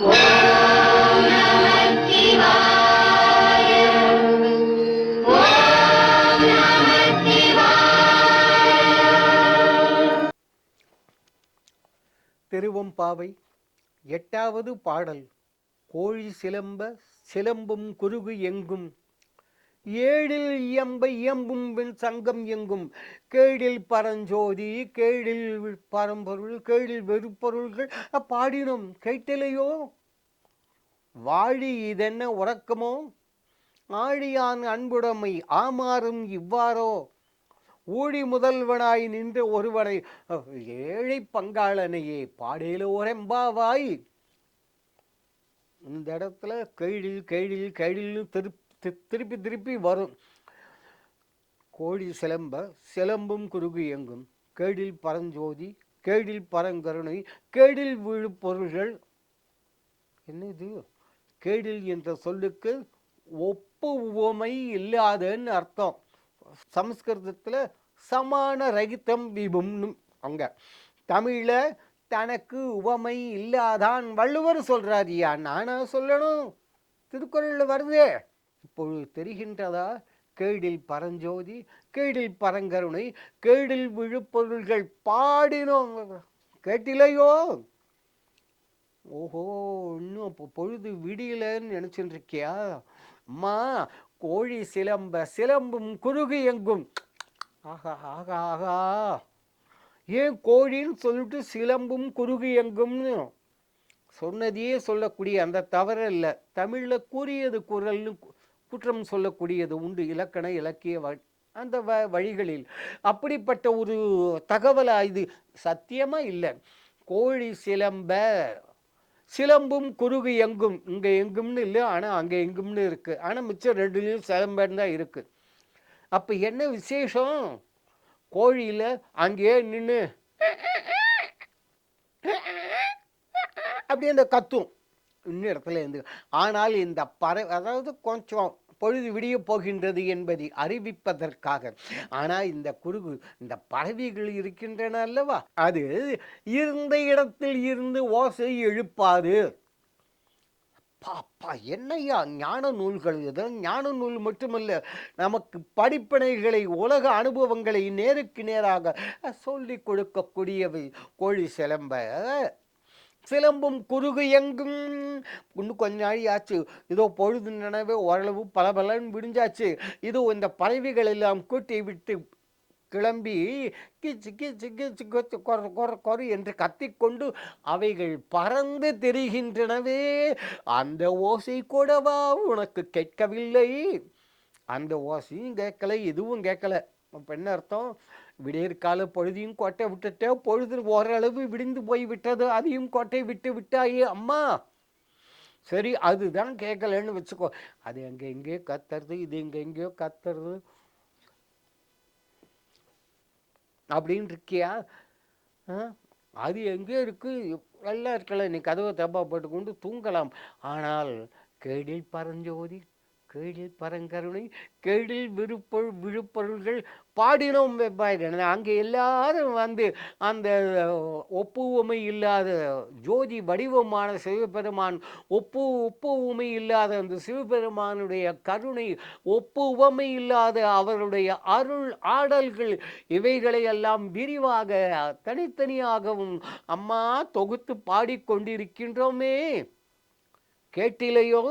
திருவம்பாவை எட்டாவது பாடல். கோழி சிலம்ப சிலம்பும் குருகு எங்கும். ஏழில் இயம்ப இயம்பும் வின் சங்கம் எங்கும். கேடில் பரஞ்சோதி கேடில் பரம்பொருள் கேடில் வெறுப்பொருள்கள். பாடினோம் கேட்டிலையோ? வாழி இதென்ன உறக்கமோ? ஆழியான் அன்புடைமை ஆமாறும் இவ்வாறோ? ஊழி முதல்வனாய் நின்று ஒருவனை ஏழை பங்காளனையே பாடேலோரெம்பாவாய் இந்த இடத்துல கேழில் கேழில் கேழில்னு திருப்பி திருப்பி திருப்பி வரும். கோழி சிலம்ப சிலம்பும் குறுகு எங்கும் கேடில் பரஞ்சோதி கேடில் பரங்கருணை கேடில் விழு பொருள்கள். என்னது? கேடில் என்ற சொல்லுக்கு ஒப்பு உவமை இல்லாதன்னு அர்த்தம். சமஸ்கிருதத்தில் சமான ரகித்தம் விபும்னு அங்க. தமிழில் தனக்கு உவமை இல்லாதான் வள்ளுவர் சொல்றாரியா நானா சொல்லணும்? திருக்குறளில் வருதே. அப்பொழுது தெரிகின்றதா? கேடில் பரஞ்சோதி கேடில் பரங்கருணை கேடில் விழுப்பொருள்கள் பாடினோம். கேட்டிலையோ? ஓஹோ இன்னும் அப்போ பொழுது விடியலன்னு நினச்சிட்டு இருக்கியா அம்மா கோழி சிலம்ப சிலம்பும் குறுகு எங்கும். ஆகா ஆகா ஆகா. ஏன் கோழின்னு சொல்லிட்டு சிலம்பும் குறுகு எங்கும்னு? சொன்னதையே சொல்லக்கூடிய அந்த தவறு இல்லை தமிழில் கூறியது குரல்னு குற்றம் சொல்லக்கூடியது உண்டு. இலக்கண இலக்கிய அந்த வ வழிகளில். அப்படிப்பட்ட ஒரு தகவலாக இது? சத்தியமாக இல்லை. கோழி சிலம்ப சிலம்பும் குறுகு எங்கும். இங்கே எங்கும்னு இல்லை ஆனால் அங்கே எங்கும்னு இருக்குது ஆனால் மிச்சம் ரெண்டுலேயும் சிலம்பன்னு தான் இருக்குது அப்போ என்ன விசேஷம்? கோழியில் அங்கேயே நின்று அப்படியே அந்த கத்தும். இன்னும் இடத்துல இருந்து. ஆனால் இந்த பறவை அதாவது கொஞ்சம் பொழுது விடிய போகின்றது என்பதை அறிவிப்பதற்காக. ஆனால் இந்த குறுகு இந்த பறவைகள் இருக்கின்றன அல்லவா? அது இருந்த இடத்தில் இருந்து ஓசை எழுப்பாது. பாப்பா என்னையா ஞான நூல்கள்? இது ஞான நூல் மட்டுமல்ல நமக்கு படிப்பினைகளை உலக அனுபவங்களை நேருக்கு நேராக சொல்லி கொடுக்கக்கூடியவை. கோழி சிலம்ப சிலம்பும் குறுகு எங்கும். இன்னும் கொஞ்ச நாள் ஆச்சு இதோ பொழுது நினைவே ஓரளவு பல பலன் விடிஞ்சாச்சு. இதோ இந்த பறவைகள் எல்லாம் கூட்டி விட்டு கிளம்பி கிச்சு கிச்சு கிச்சு கொத்து கொர கொர கொரு என்று கத்திக்கொண்டு அவைகள் பறந்து தெரிகின்றனவே. அந்த ஓசை கூடவா? உனக்கு கேட்கவில்லை. அந்த ஓசையும் கேட்கலை எதுவும் கேட்கல. இப்போ என்ன அர்த்தம்? விடியற்கால பொழுதையும் கோட்டை விட்டுட்டே பொழுது ஓரளவு விடிந்து போய் விட்டது அதையும் கோட்டை விட்டு விட்டாயே அம்மா. சரி அதுதான் கேட்கலன்னு வச்சுக்கோ. அது எங்கே எங்கேயோ கத்துறது இது எங்கே எங்கேயோ கத்துறது. அப்படின்னு இருக்கியா? அது எங்கேயோ இருக்கு. நல்லா இருக்கல. நீ கதவை தப்பா போட்டுக்கொண்டு தூங்கலாம். ஆனால் கேடில் பரஞ்சோதி கேடில் பரங்கருணை கேடில் விருப்பொருள் விழுப்பொருள்கள் பாடினோம் அங்கே எல்லாரும் வந்து அந்த ஒப்புவமை இல்லாத ஜோதி வடிவமான சிவபெருமான் ஒப்பு ஒப்புவமை இல்லாத அந்த சிவபெருமானுடைய கருணை ஒப்புவமை இல்லாத அவருடைய அருள் ஆடல்கள் இவைகளை எல்லாம் விரிவாக தனித்தனியாகவும் அம்மா தொகுத்து பாடிக்கொண்டிருக்கின்றோமே. கேட்டிலையோ?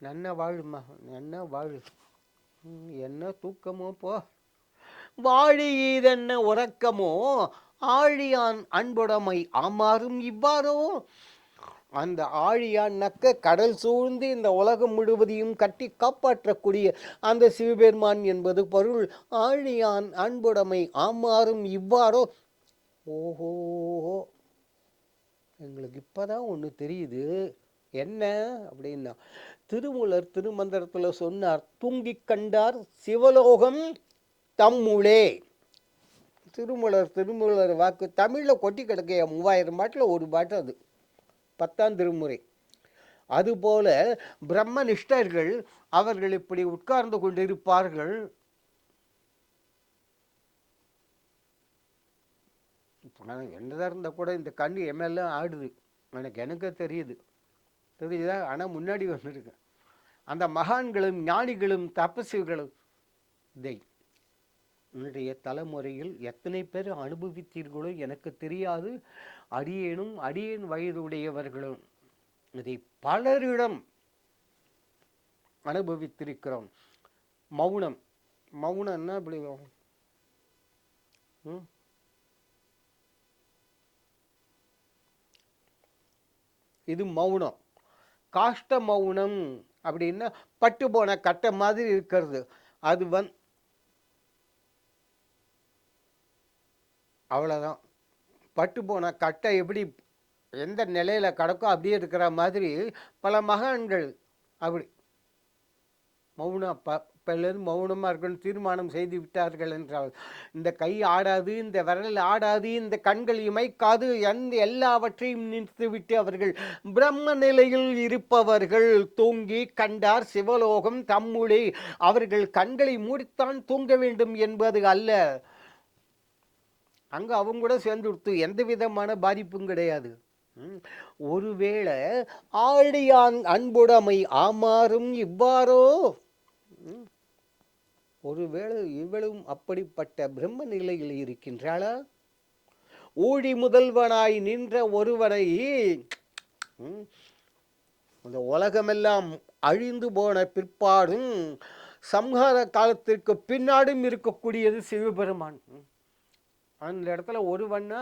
நன்ன வாழுமா நன்ன வாழு. என்ன தூக்கமோ போ. வாழி ஈதென்ன உறக்கமோ ஆழியான் அன்புடைமை ஆமாறும் இவ்வாறோ. அந்த ஆழியான் நக்க கடல் சூழ்ந்து இந்த உலகம் முழுவதையும் கட்டி காப்பாற்றக்கூடிய அந்த சிவபெருமான் என்பது பொருள். ஆழியான் அன்புடைமை ஆமாறும் இவ்வாறோ. ஓஹோ. எங்களுக்கு இப்போதான் ஒன்று தெரியுது. என்ன அப்படின்னா திருமூலர் திருமந்திரத்தில் சொன்னார் தூங்கி கண்டார் சிவலோகம் தம்முளே. திருமூலர் திருமூலர் வாக்கு தமிழில் கொட்டி கிடக்கைய மூவாயிரம் பாட்டில் ஒரு பாட்டு அது பத்தாம் திருமுறை. அதுபோல பிரம்மனிஷ்டர்கள் அவர்கள் இப்படி உட்கார்ந்து கொண்டிருப்பார்கள். ஆனால் என்னதாக இருந்தால் கூட இந்த கண் எம்எல்லாம் ஆடுது. எனக்கு எனக்கு தெரியுது. தெரியுதா ஆனால் முன்னாடி வந்திருக்கேன் அந்த மகான்களும் ஞானிகளும் தபசுகளும் இதை இன்றைய தலைமுறையில் எத்தனை பேர் அனுபவித்தீர்களோ எனக்கு தெரியாது. அடியேனும் அடியேன் வயதுடையவர்களும். இதை பலரிடம் அனுபவித்திருக்கிறோம். மௌனம். மௌனம்னா இப்படி? ம்? இது மௌனம். காஷ்ட மௌனம் அப்படின்னா பட்டு போன கட்டை மாதிரி இருக்கிறது. அது வந் அவ்வளோதான் பட்டு போன கட்டை எப்படி எந்த நிலையில் கிடக்கோ அப்படியே இருக்கிற மாதிரி பல மகான்கள் அப்படி மௌன ப பிறகு மௌனமாக இருக்கணும் தீர்மானம் செய்து விட்டார்கள் என்றால் இந்த கை ஆடாது இந்த விரல் ஆடாது இந்த கண்கள் இமைக்காது எந்த எல்லாவற்றையும் நிறுத்திவிட்டு அவர்கள் பிரம்ம நிலையில் இருப்பவர்கள் தூங்கி கண்டார் சிவலோகம் தம்முளே அவர்கள் கண்களை மூடித்தான் தூங்க வேண்டும் என்பது அல்ல. அங்கே அவங்க கூட சேர்ந்து கொடுத்து எந்த விதமான பாதிப்பும் கிடையாது. ம். ஒருவேளை ஆழியான் அன்புடைமை ஆமாறும் இவ்வாறோ? ஒருவேளை இவளும் அப்படிப்பட்ட பிரம்ம நிலையில் இருக்கின்றாளா? ஊழி முதல்வனாய் நின்ற ஒருவனை இந்த உலகமெல்லாம் அழிந்து போன பிற்பாடும் சம்ஹார காலத்திற்கு பின்னாடும் இருக்கக்கூடியது சிவபெருமான். அந்த இடத்துல ஒருவன்னா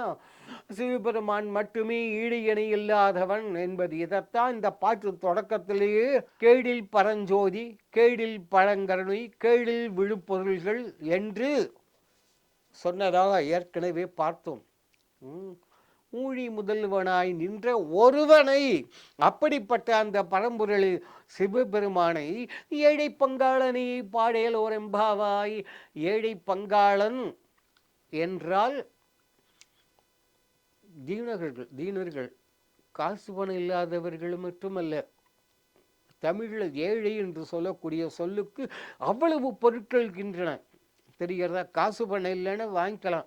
சிவபெருமான் மட்டுமே ஈடு இணை இல்லாதவன் என்பது இதைத்தான் இந்த பாட்டு தொடக்கத்திலேயே கேடில் பரஞ்சோதி கேடில் பழங்கருணை கேடில் விழுப்பொருள்கள் என்று சொன்னதாக ஏற்கனவே பார்த்தோம். ஊழி முதல்வனாய் நின்ற ஒருவனை அப்படிப்பட்ட அந்த பரம்பொருள் சிவபெருமானை ஏழை பங்காளனை பாடேல் ஏழை பங்காளன் என்றால் தீனர்கள் தீனர்கள் காசு பணம் இல்லாதவர்கள் மட்டுமல்ல தமிழில் ஏழை என்று சொல்லக்கூடிய சொல்லுக்கு அவ்வளவு பொருட்கள் இருக்கின்றன தெரிகிறதா? காசு பணம் இல்லைன்னா வாங்கிக்கலாம்.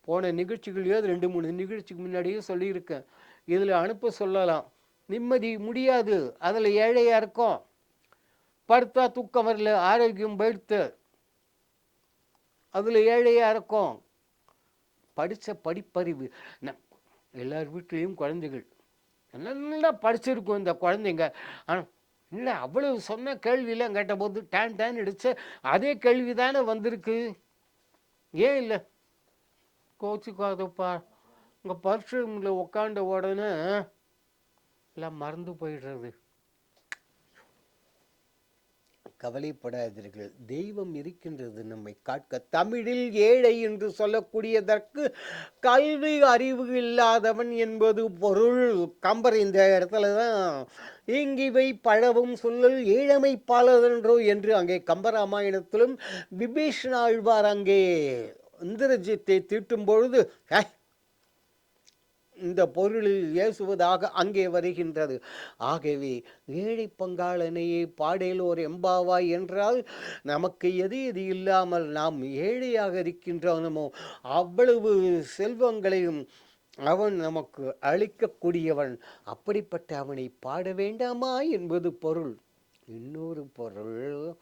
போன நிகழ்ச்சிகளையோ ரெண்டு மூணு நிகழ்ச்சிக்கு முன்னாடியே சொல்லியிருக்கேன். இதில் அனுப்ப சொல்லலாம். நிம்மதி முடியாது. அதில் ஏழையாக இருக்கும். படுத்தா தூக்கம் வரல. ஆரோக்கியம் போயிடுத்து. அதில் ஏழையாக இருக்கும். படித்த படிப்பறிவு. எல்லார் வீட்லேயும் குழந்தைகள். நல்லா படிச்சிருக்கும் இந்த குழந்தைங்க. ஆனால் இல்லை அவ்வளவு சொன்ன கேள்வியெல்லாம் கேட்டபோது டேன் டேன் அடிச்ச அதே கேள்வி தானே வந்திருக்கு. ஏன் இல்லை? கோச்சிக்காதப்பா. உங்கள் ரூமில் உட்காண்ட உடனே எல்லாம் மறந்து போயிடுறது. கவலைப்படாதீர்கள். தெய்வம் இருக்கின்றது நம்மை காட்க தமிழில் ஏழை என்று சொல்லக்கூடியதற்கு கல்வி அறிவு இல்லாதவன் என்பது பொருள். கம்பர் இந்த இடத்துல தான் இங்கிவை பழவும் சொல்லல் ஏழமை பாலதன்றோ என்று அங்கே கம்பராமாயணத்திலும் விபீஷன் ஆழ்வார் அங்கே இந்திரஜித்தை தீட்டும் பொழுது "ஹே, இந்த பொருளில் ஏசுவதாக அங்கே வருகின்றது. ஆகவே ஏழை பங்காளனையே பாடேலோர் எம்பாவாய் என்றால் நமக்கு எது எது இல்லாமல் நாம் ஏழையாக இருக்கின்றனமோ அவ்வளவு செல்வங்களையும் அவன் நமக்கு அளிக்கக்கூடியவன். அப்படிப்பட்ட அவனை பாட வேண்டாமா என்பது பொருள். இன்னொரு பொருள்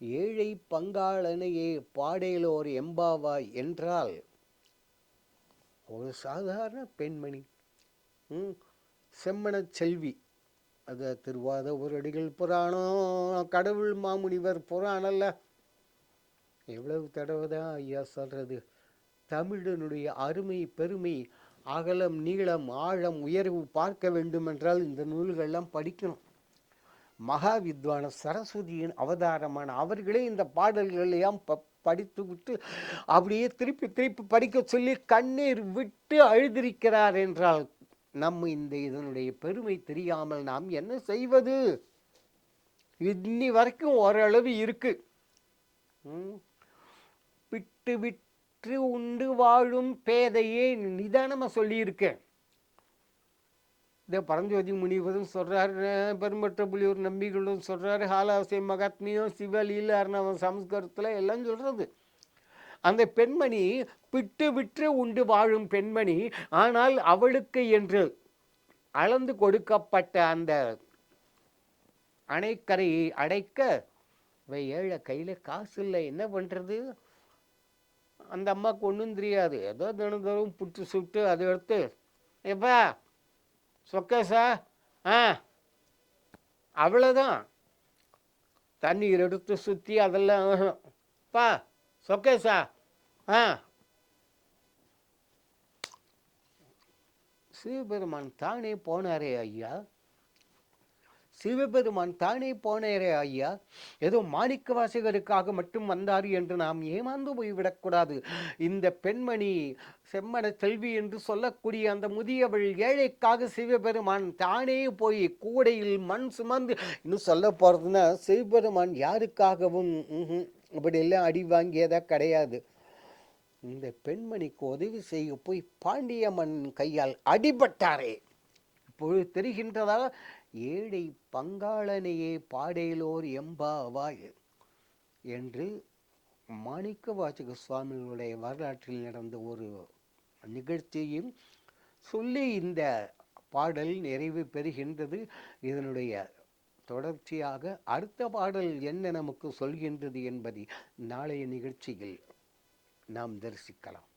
ஏழை பங்காளனையே பாடேலோர் எம்பாவாய் என்றால் ஒரு சாதாரண பெண்மணி. ம், செல்வி. அத திருவாத ஒரடிகள் புராணம் கடவுள் மாமுனிவர் புராணல்ல. எவ்வளவு தடவை தான் ஐயா சொல்றது? தமிழனுடைய அருமை பெருமை அகலம் நீளம் ஆழம் உயர்வு பார்க்க வேண்டுமென்றால் இந்த நூல்கள்லாம் படிக்கணும். மகா வித்வான சரஸ்வதியின் அவதாரமான அவர்களே இந்த பாடல்கள் எல்லாம் ப படித்து விட்டு அப்படியே திருப்பி திருப்பி படிக்க சொல்லி கண்ணீர் விட்டு அழுதிருக்கிறார் என்றால் நம்ம இந்த இதனுடைய பெருமை தெரியாமல் நாம் என்ன செய்வது? இன்னி வரைக்கும் ஓரளவு இருக்கு. விட்டு விட்டு உண்டு வாழும் பேதையே நிதானமாக சொல்லியிருக்கேன் இந்த பரஞ்சோதி முனிவரும் சொல்கிறாரு பெரும்பற்ற புலியூர் நம்பிகளும் சொல்கிறாரு ஹாலாசை மகாத்மியும் சிவலீல அர்ணவம் சம்ஸ்கிருதத்தில் எல்லாம் சொல்கிறது அந்த பெண்மணி பிட்டு விற்று உண்டு வாழும் பெண்மணி ஆனால் அவளுக்கு என்று அளந்து கொடுக்கப்பட்ட அந்த அணைக்கரையை அடைக்க இவை ஏழை கையில் காசு இல்லை என்ன பண்ணுறது அந்த அம்மாவுக்கு ஒன்றும் தெரியாது. ஏதோ தினம் தினம் புட்டு சுட்டு அதை எடுத்து எப்போ சொக்கேசா? ஆ. அவ்வளோதான் தண்ணீர் எடுத்து சுற்றி அதெல்லாம் பா சொக்கேசா. ஆ. சிவபெருமான் தானே போனாரே ஐயா? சிவபெருமான் தானே போனேரே ஐயா. ஏதோ மாணிக்க வாசகருக்காக மட்டும் வந்தார் என்று நாம் ஏமாந்து போய்விடக்கூடாது. இந்த பெண்மணி செம்மன செல்வி என்று சொல்லக்கூடிய அந்த முதியவள் ஏழைக்காக சிவபெருமான் தானே போய் கூடையில் மண் சுமந்து இன்னும் சொல்ல போகிறதுனா சிவபெருமான் யாருக்காகவும் இப்படியெல்லாம் அடி வாங்கியதா கிடையாது. இந்த பெண்மணிக்கு உதவி செய்ய போய் பாண்டியம்மன் கையால் அடிபட்டாரே. இப்பொழுது தெரிகின்றதா ஏழை பங்காளனையே பாடேலோர் எம்பாவாய் என்று மாணிக்க வாசக சுவாமிகளுடைய வரலாற்றில் நடந்த ஒரு நிகழ்ச்சியும் சொல்லி இந்த பாடல் நிறைவு பெறுகின்றது. இதனுடைய தொடர்ச்சியாக அடுத்த பாடல் என்ன நமக்கு சொல்கின்றது என்பதை நாளைய நிகழ்ச்சியில் நாம் தரிசிக்கலாம்.